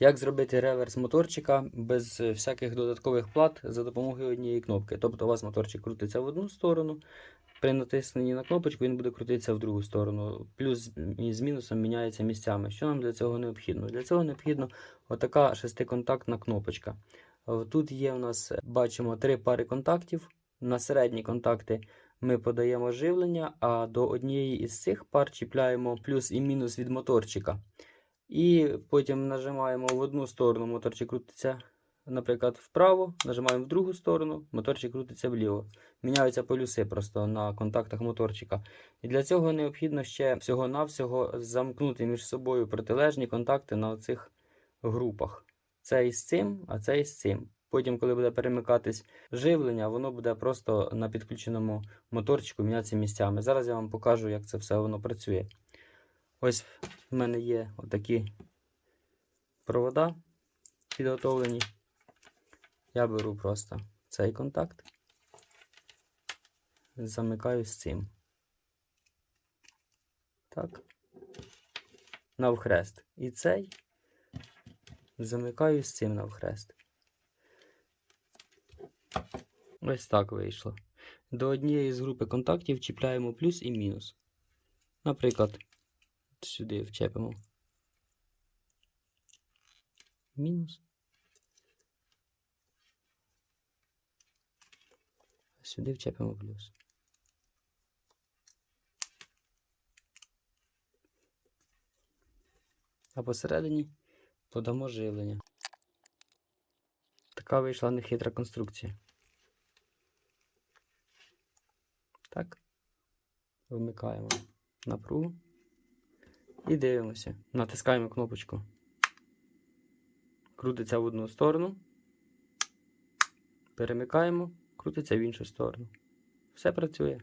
Як зробити реверс моторчика без е, всяких додаткових плат за допомогою однієї кнопки? Тобто у вас моторчик крутиться в одну сторону, при натисненні на кнопочку він буде крутитися в другу сторону. Плюс і з мінусом міняється місцями. Що нам для цього необхідно? Для цього необхідно отака шестиконтактна кнопочка. Тут є у нас, е, бачимо, три пари контактів. На середні контакти ми подаємо живлення, а до однієї із цих пар чіпляємо плюс і мінус від моторчика. І потім нажимаємо в одну сторону, моторчик крутиться, наприклад, вправо, нажимаємо в другу сторону, моторчик крутиться вліво. Міняються полюси просто на контактах моторчика. І для цього необхідно ще всього-навсього замкнути між собою протилежні контакти на цих групах. Це із цим, а це із цим. Потім, коли буде перемикатись живлення, воно буде просто на підключеному моторчику мінятися місцями. Зараз я вам покажу, як це все воно працює. Ось в мене є отакі провода підготовлені. Я беру просто цей контакт, замикаю з цим. Так. Навхрест. І цей замикаю з цим навхрест. Ось так вийшло. До однієї з групи контактів чіпляємо плюс і мінус. Наприклад, сюди вчепимо. Мінус. Сюди вчепимо плюс. А посередині подамо живлення. Така вийшла нехитра конструкція. Так. Вмикаємо напругу. І дивимося. Натискаємо кнопочку. Крутиться в одну сторону. Перемикаємо, крутиться в іншу сторону. Все працює.